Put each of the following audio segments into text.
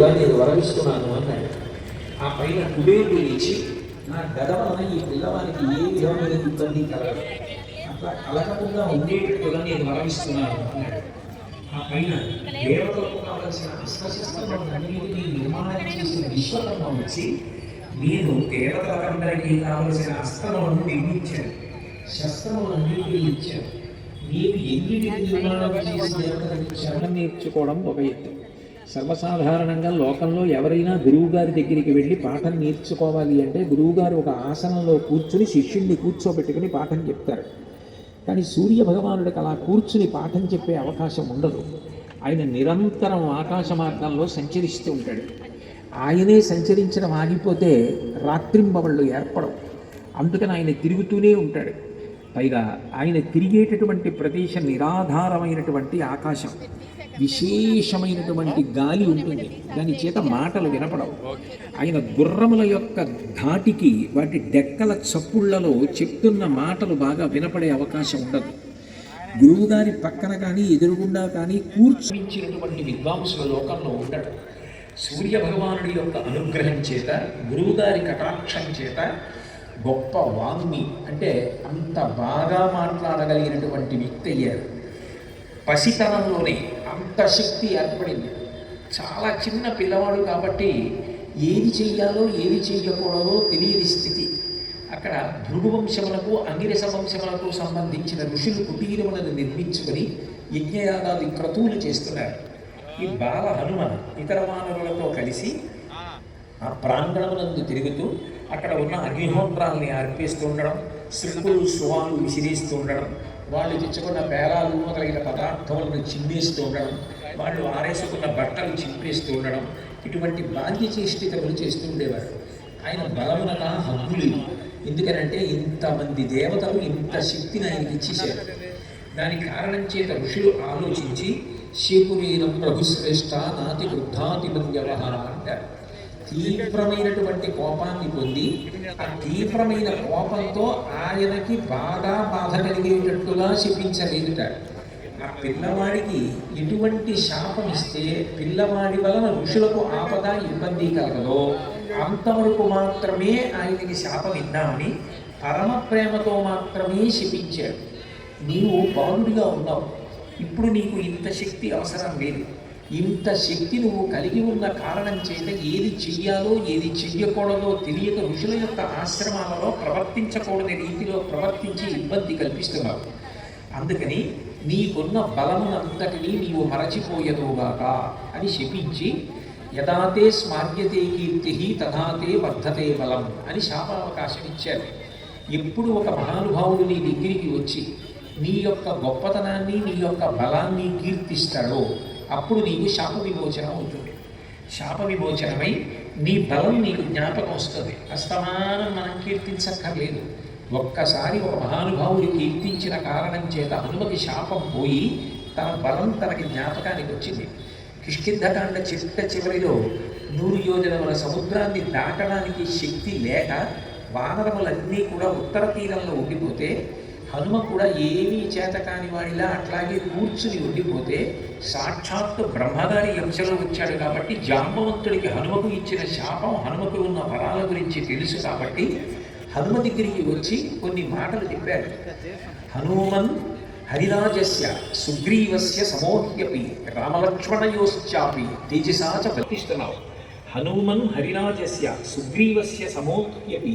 ఇండివిజువల్గా నేను వరమిస్తున్నాను అన్నాడు. ఆ పైన కుబేరుడు లేచి నా గద వలన ఈ పిల్లవానికి ఏ విధమైన ఇబ్బంది కలగదు. అట్లా కలగకుండా ఉండేటట్టుగా నేను వరమిస్తున్నాను అన్నాడు. ఆ పైన దేవతలకు కావలసిన అస్త్రశస్త్రములన్నిటినీ నిర్మాణం చేసిన విశ్వకర్మ వచ్చి నేను దేవతలందరికీ కావలసిన అస్త్రములను నిర్మించాను. శస్త్రములన్నింటినీ ఇచ్చాను. నీవు ఎన్ని నిర్మాణం చేసిన దేవతలకు శరణం నేర్చుకోవడం ఒక ఎత్తు. సర్వసాధారణంగా లోకంలో ఎవరైనా గురువుగారి దగ్గరికి వెళ్ళి పాఠం నేర్చుకోవాలి అంటే గురువుగారు ఒక ఆసనంలో కూర్చుని శిష్యుణ్ణి కూర్చోబెట్టుకుని పాఠం చెప్తారు. కానీ సూర్య భగవానుడికి అలా కూర్చుని పాఠం చెప్పే అవకాశం ఉండదు. ఆయన నిరంతరం ఆకాశ మార్గంలో సంచరిస్తూ ఉంటాడు. ఆయనే సంచరించడం ఆగిపోతే రాత్రింబవళ్ళు ఏర్పడవు. అందుకని ఆయన తిరుగుతూనే ఉంటాడు. పైగా ఆయన తిరిగేటటువంటి ప్రదేశం నిరాధారమైనటువంటి ఆకాశం విశేషమైనటువంటి గాలి ఉంటుంది. దాని చేత మాటలు వినపడవు. ఆయన గుర్రముల యొక్క ధాటికి వాటి డెక్కల చప్పుళ్ళలో చెప్తున్న మాటలు బాగా వినపడే అవకాశం ఉండదు. గురువుగారి పక్కన కానీ ఎదురుగుండా కానీ కూర్చుంచినటువంటి విద్వాంసుల లోకంలో ఉండడు సూర్య భగవానుడి యొక్క అనుగ్రహం చేత గురువుగారి కటాక్షం చేత గొప్ప వాంగ్మి. అంటే అంత బాగా మాట్లాడగలిగినటువంటి వ్యక్తి అయ్యారు. పసితనంలోనే అంత శక్తి ఏర్పడింది. చాలా చిన్న పిల్లవాడు కాబట్టి ఏది చెయ్యాలో ఏది చెయ్యకూడదో తెలియని స్థితి. అక్కడ భృగువంశములకు అంగిరస వంశములకు సంబంధించిన ఋషులు కుటీరములను నిర్మించుకొని యజ్ఞయాగాది క్రతువులు చేస్తున్నారు. ఈ బాల హనుమ ఇతర వానరులతో కలిసి ఆ ప్రాంగణమునందు తిరుగుతూ అక్కడ ఉన్న అగ్నిహోత్రాలని అర్పిస్తూ ఉండడం శృంగులు శుభాలు విసిరిస్తూ ఉండడం వాళ్ళు తెచ్చుకున్న పేరాలు మొదలైన పదార్థములను చిమ్మేస్తూ ఉండడం వాళ్ళు ఆరేసుకున్న బట్టలు చింపేస్తూ ఉండడం ఇటువంటి బాల్య చేష్టితములు చేస్తూ ఉండేవారు. ఆయన బలమున హక్కు ఎందుకనంటే ఇంతమంది దేవతలు ఇంత శక్తిని ఆయనకి ఇచ్చేశారు. దానికి కారణం చేత ఋషులు ఆలోచించి శేకువీరం ప్రభుశ్రేష్ఠ నాతి వృద్ధాతి వ్యవహార అంటారు. తీవ్రమైనటువంటి కోపాన్ని పొంది ఆ తీవ్రమైన కోపంతో ఆయనకి బాగా బాధ కలిగేటట్టుగా శపించలేదుట. ఆ పిల్లవాడికి ఎటువంటి శాపం ఇస్తే పిల్లవాడి వలన ఋషులకు ఆపద ఇబ్బంది కలగదో. అంతవరకు మాత్రమే ఆయనకి శాపం ఇద్దామని పరమ ప్రేమతో మాత్రమే శిపించాడు. నీవు బాలుడిగా ఉన్నావు. ఇప్పుడు నీకు ఇంత శక్తి అవసరం లేదు. ఇంత శక్తి నువ్వు కలిగి ఉన్న కారణం చేత ఏది చెయ్యాలో ఏది చెయ్యకూడదో తెలియక ఋషుల యొక్క ఆశ్రమాలలో ప్రవర్తించకూడని రీతిలో ప్రవర్తించి ఇబ్బంది కల్పిస్తున్నావు. అందుకని నీకున్న బలమునంతటినీ నీవు మరచిపోయదుగాక అని శపించి యథాతే స్మార్యతే కీర్తి తథాతే వర్ధతే బలం అని శాపావకాశం ఇచ్చారు. ఎప్పుడు ఒక మహానుభావుడు నీ దగ్గరికి వచ్చి నీ యొక్క గొప్పతనాన్ని నీ యొక్క బలాన్ని కీర్తిస్తాడో అప్పుడు నీకు శాప విమోచనం అవుతుంది. శాప విమోచనమై నీ బలం నీకు జ్ఞాపకం వస్తుంది. అస్తమానం మనం కీర్తించక్కర్లేదు. ఒక్కసారి ఒక మహానుభావుడు కీర్తించిన కారణం చేత హనుమకి శాపం పోయి తన బలం తనకి జ్ఞాపకానికి వచ్చింది. కిష్కింధకాండ చిట్ట చివరిలో నూరు యోజనముల సముద్రాన్ని దాటడానికి శక్తి లేక వానరములన్నీ కూడా ఉత్తర తీరంలో ఉండిపోతే హనుమ కూడా ఏమీ చేత కాని వాడిలా అట్లాగే కూర్చుని ఉండిపోతే సాక్షాత్తు బ్రహ్మగారి అంశలో వచ్చాడు కాబట్టి జాంబవంతుడికి హనుమకు ఇచ్చిన శాపం హనుమకు ఉన్న వరాల గురించి తెలుసు కాబట్టి హనుమ దగ్గరికి వచ్చి కొన్ని మాటలు చెప్పారు హనుమన్ హరిరాజస్య సుగ్రీవస్య సమోహ్యపి రామలక్ష్మణయోశ్చాపి తేజసాచ బలిస్తున్నావు హనుమన్ హరిరాజస్య సుగ్రీవస్య సమోహ్యపి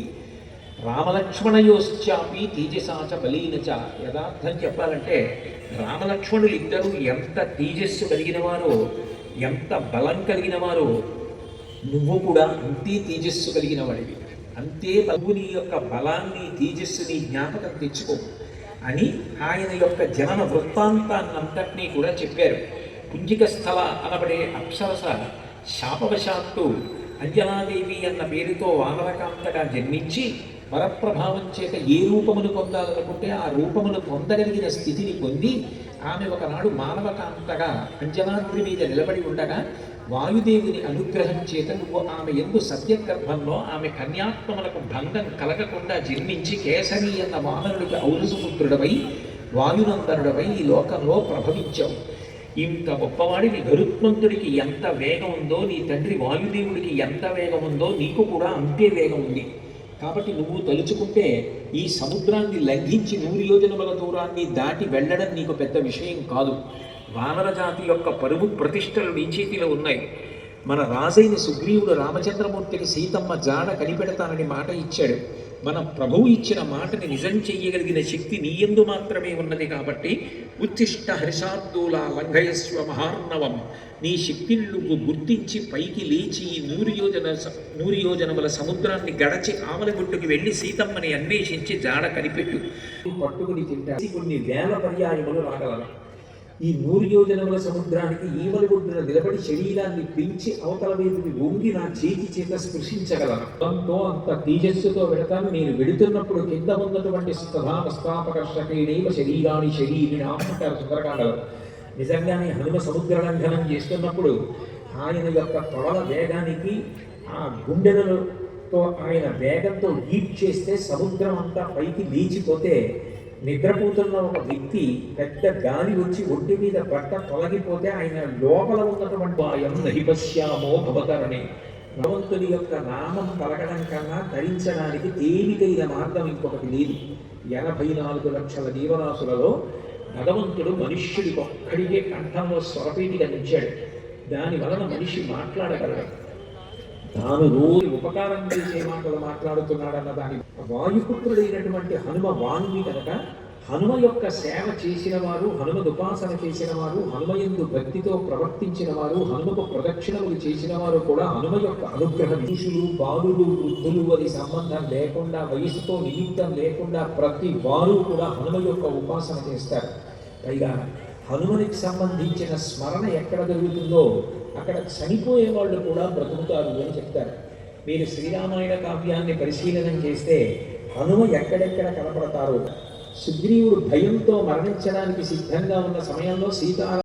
రామలక్ష్మణయోశ్చాపి తేజసాచ బలీనచ యథార్థం చెప్పాలంటే రామలక్ష్మణులు ఇద్దరు ఎంత తేజస్సు కలిగిన వారో ఎంత బలం కలిగిన వారో నువ్వు కూడా అంతే తేజస్సు కలిగిన వాడివి అంతే బలువు నీ యొక్క బలాన్ని తేజస్సుని జ్ఞాపకం తెచ్చుకో అని ఆయన యొక్క జనన వృత్తాంతాన్నంతటినీ కూడా చెప్పారు. పుంజిక స్థల అనబడే అప్సరస శాపవశాత్తు అంజనాదేవి అన్న పేరుతో వానరకాంతగా జన్మించి వరప్రభావం చేత ఏ రూపమును పొందాలనుకుంటే ఆ రూపమును పొందగలిగిన స్థితిని పొంది ఆమె ఒకనాడు మానవకాంతగా అంజనాద్రి మీద నిలబడి ఉండగా వాయుదేవుని అనుగ్రహం చేత నువ్వు ఆమె ఎందు సత్యగర్భంలో ఆమె కన్యాత్మలకు భంగం కలగకుండా జన్మించి కేసరి అన్న వానరుడికి ఔరసుపుత్రుడవై వాయునందనుడవై ఈ లోకంలో ప్రభవించావు. ఇంత గొప్పవాడిని గరుత్మంతుడికి ఎంత వేగం ఉందో నీ తండ్రి వాయుదేవుడికి ఎంత వేగం ఉందో నీకు కూడా అంతే వేగం ఉంది. కాబట్టి నువ్వు తలుచుకుంటే ఈ సముద్రాన్ని లంఘించి నూరు యోజనముల దూరాన్ని దాటి వెళ్ళడం నీకు పెద్ద విషయం కాదు. వానర జాతి యొక్క పరువు ప్రతిష్టలు నీ చేతిలో ఉన్నాయి. మన రాజైన సుగ్రీవుడు రామచంద్రమూర్తికి సీతమ్మ జాడ కనిపెడతానని మాట ఇచ్చాడు. మన ప్రభువు ఇచ్చిన మాటని నిజం చెయ్యగలిగిన శక్తి నీయందు మాత్రమే ఉన్నది కాబట్టి ఉత్తిష్ట హర్షార్థూల లంఘయస్వ మహార్ణవం. నీ శక్తిని నువ్వు గుర్తించి పైకి లేచి నూరియోజన నూరు యోజన నూరు యోజనముల సముద్రాన్ని గడచి ఆమలగుట్టుకు వెళ్ళి సీతమ్మని అన్వేషించి జాడ కనిపెట్టు. పట్టుకుని తింటా. కొన్ని వేల పర్యాయములు రాగలరు? ఈ నూరు యోజనముల సముద్రానికి ఈమల ఒడ్డున నిలబడి శరీరాన్ని పిలిచి అవతల మీదకి వంగి నా చేతి చేత స్పృశించగలను. దాంతో అంత తేజస్సుతో వెళతాను నేను వెళుతున్నప్పుడు కింద ఉన్నటువంటి స్థాపకర్షకేణైవ శరీరాన్ని శరీరిని ఆపంటారు సుందరకాండలు నిజంగానే హనుమ సముద్ర లంఘనం చేస్తున్నప్పుడు ఆయన యొక్క తొడల వేగానికి ఆ గుండెలతో ఆయన వేగంతో ఈడ్ చేస్తే సముద్రం అంతా పైకి లేచిపోతే నిద్రపోతున్న ఒక వ్యక్తి పెద్ద గాలి వచ్చి ఒంటి మీద బట్ట తొలగిపోతే ఆయన లోపల ఉన్నటువంటి భయం నహిపశ్యామో భవతరణి భగవంతుడి యొక్క నామం పలకడం కన్నా ధరించడానికి తేలికైన మార్గం ఇంకొకటి లేదు. ఎనభై నాలుగు లక్షల జీవరాశులలో భగవంతుడు మనుష్యుడికి ఒక్కడికే కంఠంలో స్వరపేటిగా నిలిచాడు దాని వలన మనిషి మాట్లాడగలడు. తాను రోజు ఉపకారం చేసే మాటలు మాట్లాడుతున్నాడన్న దాని వాయుపుత్రుడైనటువంటి హనుమ వాంగి కనుక హనుమ యొక్క సేవ చేసిన వారు హనుమ ఉపాసన చేసిన వారు హనుమయందు భక్తితో ప్రవర్తించిన వారు హనుమకు ప్రదక్షిణములు చేసిన వారు కూడా హనుమ యొక్క అనుగ్రహ. పురుషులు బాలుడు వృద్ధులు అది సంబంధం లేకుండా వయసుతో నిమిత్తం లేకుండా ప్రతి వారు కూడా హనుమ యొక్క ఉపాసన చేస్తారు. పైగా హనుమనికి సంబంధించిన స్మరణ ఎక్కడ జరుగుతుందో అక్కడ చనిపోయే వాళ్ళు కూడా బ్రతుకుతారు అని చెప్తారు. మీరు శ్రీరామాయణ కావ్యాన్ని పరిశీలనం చేస్తే హనుమ ఎక్కడెక్కడ కనపడతారో సుగ్రీవుడు భయంతో మరణించడానికి సిద్ధంగా ఉన్న సమయంలో సీతారా